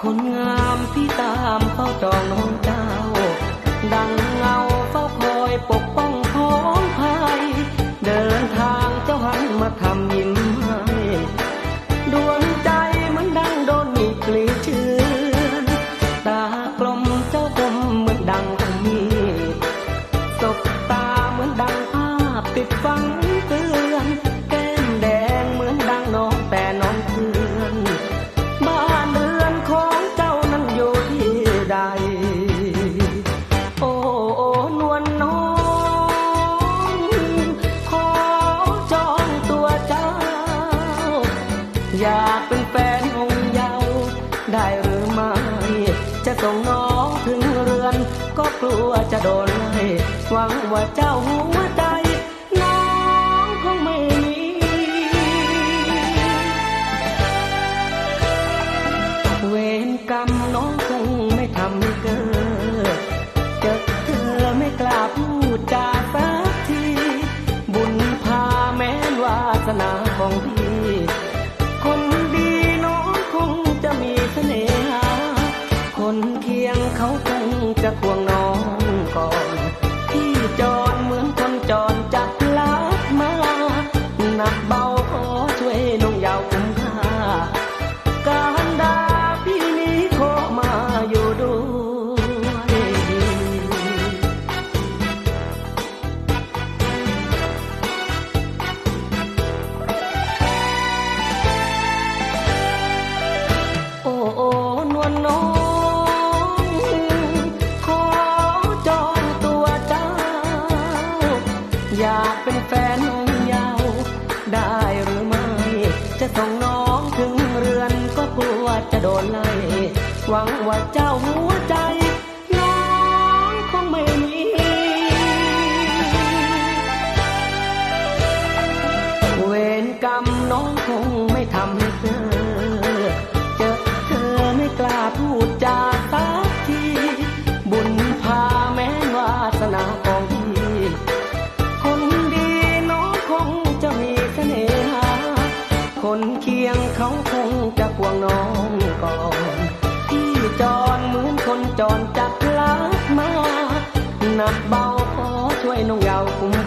คนงามที่ตามเข้าจองน้องเจ้า ดัง อยากเป็นแฟนองค์เยาวได้หรือไม่ จะส่งน้องถึงเรือน ก็กลัวจะโดนไล่หวังว่าเจ้าหัวใจ น้องคงไม่มี เวรกรรมน้องคงไม่ทำให้เกิดเจอเธอไม่กล้าพูดจาสักที บุญพาแม้นวาสนาของพี่ จะควงน้องก่อน พี่จรเหมือนคนจรจักลักมาหนักเบาขอช่วยนุ่งยาวคุ้มค่าการดาพี่นี้ขอมาอยู่ด้วยโอ้โอ้นวลน้อง ส่งน้องถึงเรือนก็กลัวจะโดนไล่หวังว่าเจ้าหัวใจ น้องคงไม่มี เวรกรรมน้องคงไม่ทำให้เธอ เจอเธอไม่กล้าพูด เขาคงจะควงน้องก่อนที่จอนเหมือนคนจอนจับลักมานับเบาขอช่วยน้องยาวคุ้ม